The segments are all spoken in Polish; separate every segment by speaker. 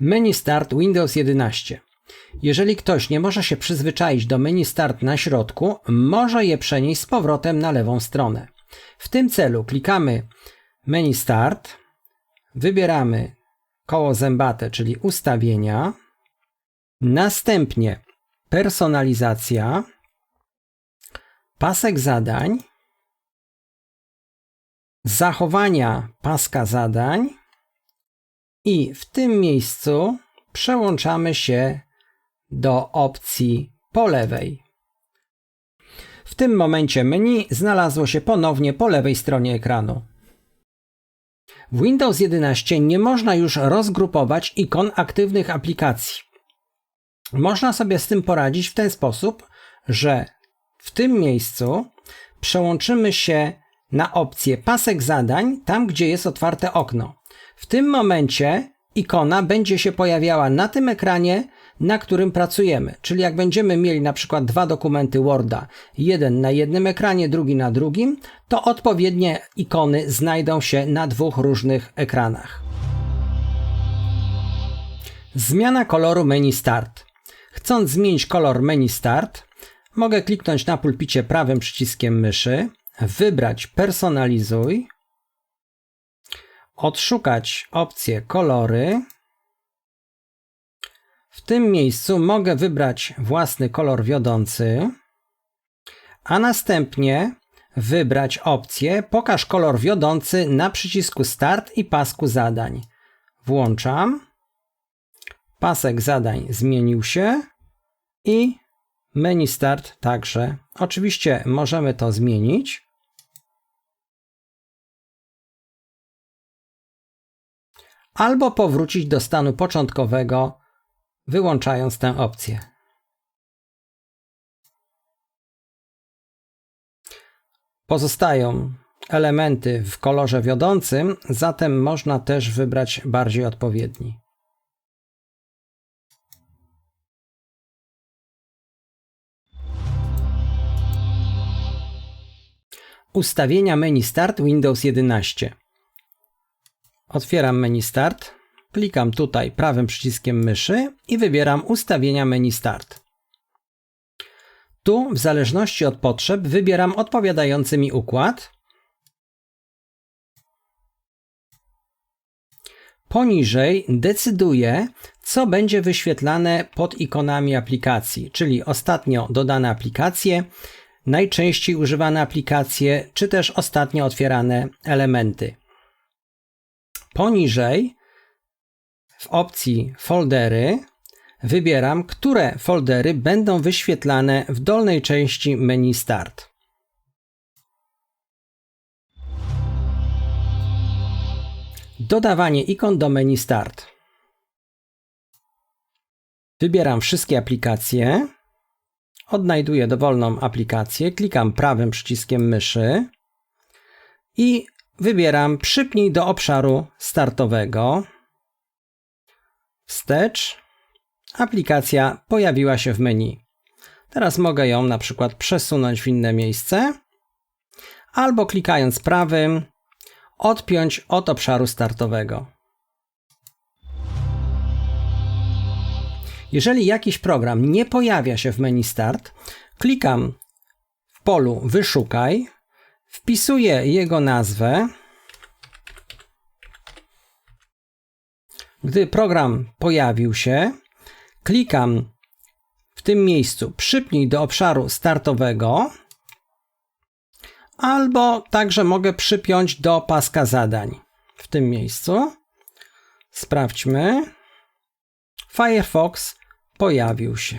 Speaker 1: Menu Start Windows 11. Jeżeli ktoś nie może się przyzwyczaić do menu Start na środku, może je przenieść z powrotem na lewą stronę. W tym celu klikamy Menu Start, wybieramy koło zębate, czyli ustawienia, następnie personalizacja, pasek zadań, zachowania paska zadań i w tym miejscu przełączamy się do opcji po lewej. W tym momencie menu znalazło się ponownie po lewej stronie ekranu. W Windows 11 nie można już rozgrupować ikon aktywnych aplikacji. Można sobie z tym poradzić w ten sposób, że w tym miejscu przełączymy się na opcję pasek zadań, tam gdzie jest otwarte okno. W tym momencie ikona będzie się pojawiała na tym ekranie, na którym pracujemy. Czyli jak będziemy mieli na przykład dwa dokumenty Worda, jeden na jednym ekranie, drugi na drugim, to odpowiednie ikony znajdą się na dwóch różnych ekranach. Zmiana koloru menu Start. Chcąc zmienić kolor menu Start, mogę kliknąć na pulpicie prawym przyciskiem myszy, wybrać Personalizuj, odszukać opcję Kolory. W tym miejscu mogę wybrać własny kolor wiodący, a następnie wybrać opcję Pokaż kolor wiodący na przycisku Start i pasku zadań. Włączam. Pasek zadań zmienił się i menu Start także. Oczywiście możemy to zmienić. Albo powrócić do stanu początkowego, wyłączając tę opcję. Pozostają elementy w kolorze wiodącym, zatem można też wybrać bardziej odpowiedni. Ustawienia menu Start Windows 11. Otwieram menu Start, klikam tutaj prawym przyciskiem myszy i wybieram ustawienia menu Start. Tu, w zależności od potrzeb, wybieram odpowiadający mi układ. Poniżej decyduję, co będzie wyświetlane pod ikonami aplikacji, czyli ostatnio dodane aplikacje, najczęściej używane aplikacje, czy też ostatnio otwierane elementy. Poniżej w opcji foldery wybieram, które foldery będą wyświetlane w dolnej części menu Start. Dodawanie ikon do menu Start. Wybieram wszystkie aplikacje. Odnajduję dowolną aplikację, klikam prawym przyciskiem myszy i Wybieram przypnij do obszaru startowego. Wstecz. Aplikacja pojawiła się w menu. Teraz mogę ją na przykład przesunąć w inne miejsce albo klikając prawym odpiąć od obszaru startowego. Jeżeli jakiś program nie pojawia się w menu Start, klikam w polu Wyszukaj Wpisuję jego nazwę. Gdy program pojawił się, klikam w tym miejscu przypnij do obszaru startowego albo także mogę przypiąć do paska zadań w tym miejscu. Sprawdźmy. Firefox pojawił się.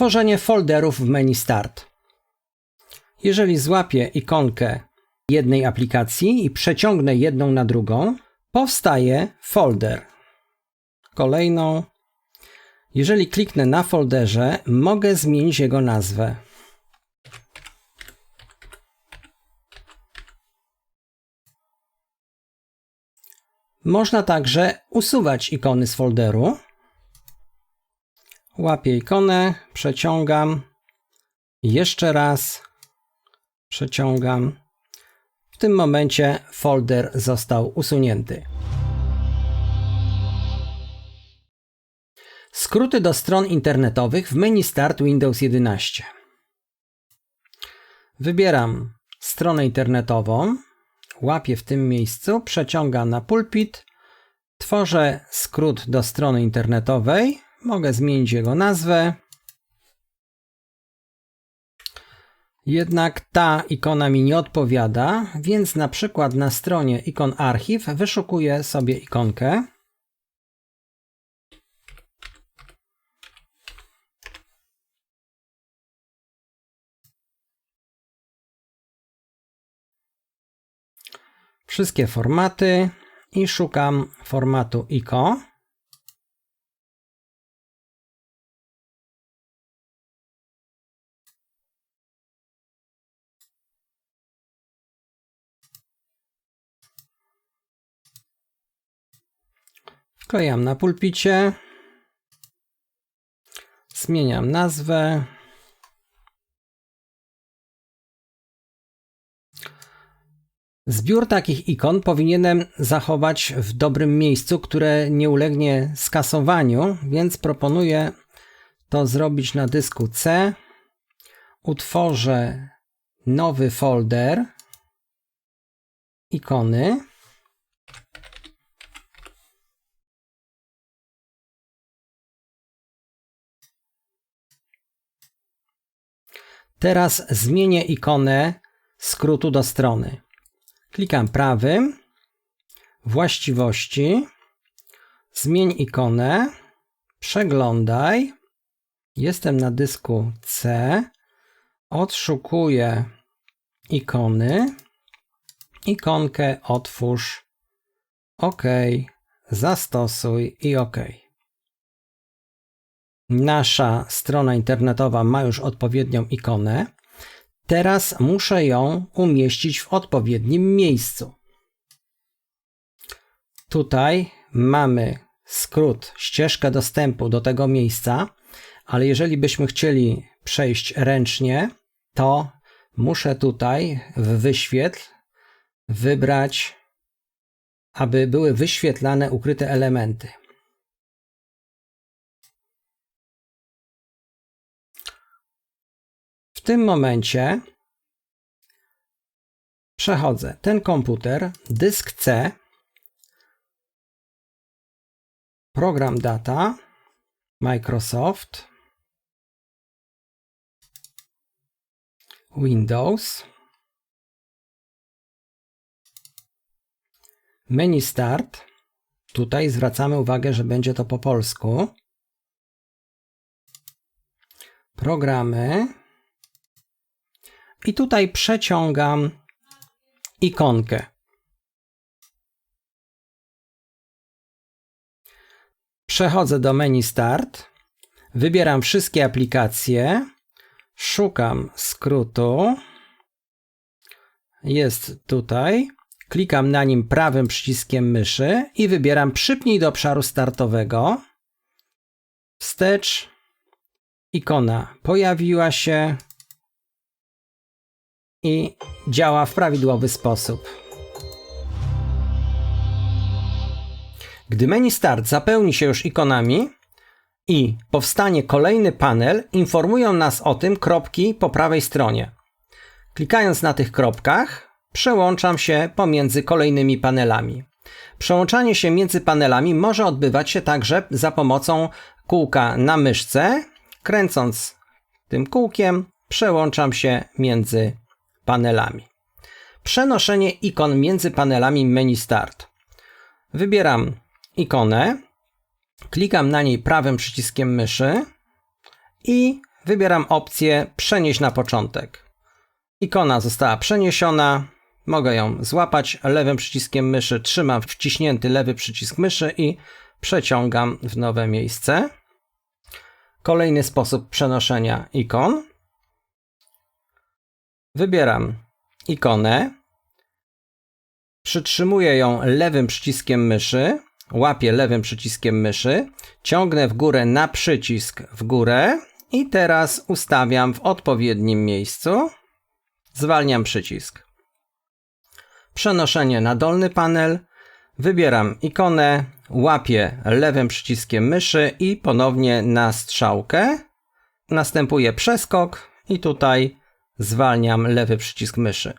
Speaker 1: Tworzenie folderów w menu Start. Jeżeli złapię ikonkę jednej aplikacji i przeciągnę jedną na drugą, powstaje folder. Kolejną. Jeżeli kliknę na folderze, mogę zmienić jego nazwę. Można także usuwać ikony z folderu. Łapię ikonę, przeciągam, jeszcze raz przeciągam. W tym momencie folder został usunięty. Skróty do stron internetowych w menu Start Windows 11. Wybieram stronę internetową, łapię w tym miejscu, przeciągam na pulpit, tworzę skrót do strony internetowej, mogę zmienić jego nazwę. Jednak ta ikona mi nie odpowiada, więc na przykład na stronie ikon archiw wyszukuję sobie ikonkę. wszystkie formaty i szukam formatu ICO. Wklejam na pulpicie. Zmieniam nazwę. Zbiór takich ikon powinienem zachować w dobrym miejscu, które nie ulegnie skasowaniu, więc proponuję to zrobić na dysku C. Utworzę nowy folder ikony. Teraz zmienię ikonę skrótu do strony. Klikam prawym, właściwości, zmień ikonę, przeglądaj. Jestem na dysku C, odszukuję ikony, ikonkę otwórz, OK, zastosuj i OK. Nasza strona internetowa ma już odpowiednią ikonę. Teraz muszę ją umieścić w odpowiednim miejscu. Tutaj mamy skrót, ścieżkę dostępu do tego miejsca, ale jeżeli byśmy chcieli przejść ręcznie, to muszę tutaj w wyświetl wybrać, aby były wyświetlane ukryte elementy. W tym momencie przechodzę ten komputer, dysk C, program data, Microsoft, Windows, menu Start. Tutaj zwracamy uwagę, że będzie to po polsku. Programy. I tutaj przeciągam ikonkę. Przechodzę do menu Start, wybieram wszystkie aplikacje, szukam skrótu. Jest tutaj. Klikam na nim prawym przyciskiem myszy i wybieram przypnij do obszaru startowego. Wstecz. Ikona pojawiła się i działa w prawidłowy sposób. Gdy menu Start zapełni się już ikonami i powstanie kolejny panel, informują nas o tym kropki po prawej stronie. Klikając na tych kropkach, przełączam się pomiędzy kolejnymi panelami. Przełączanie się między panelami może odbywać się także za pomocą kółka na myszce. Kręcąc tym kółkiem, przełączam się między panelami. Przenoszenie ikon między panelami menu Start. Wybieram ikonę, klikam na niej prawym przyciskiem myszy i wybieram opcję Przenieść na początek. Ikona została przeniesiona. Mogę ją złapać lewym przyciskiem myszy, trzymam wciśnięty lewy przycisk myszy i przeciągam w nowe miejsce. Kolejny sposób przenoszenia ikon. Wybieram ikonę, przytrzymuję ją lewym przyciskiem myszy, łapię lewym przyciskiem myszy, ciągnę w górę na przycisk w górę i teraz ustawiam w odpowiednim miejscu. Zwalniam przycisk. Przenoszenie na dolny panel. Wybieram ikonę, łapię lewym przyciskiem myszy i ponownie na strzałkę. Następuje przeskok i tutaj zwalniam lewy przycisk myszy.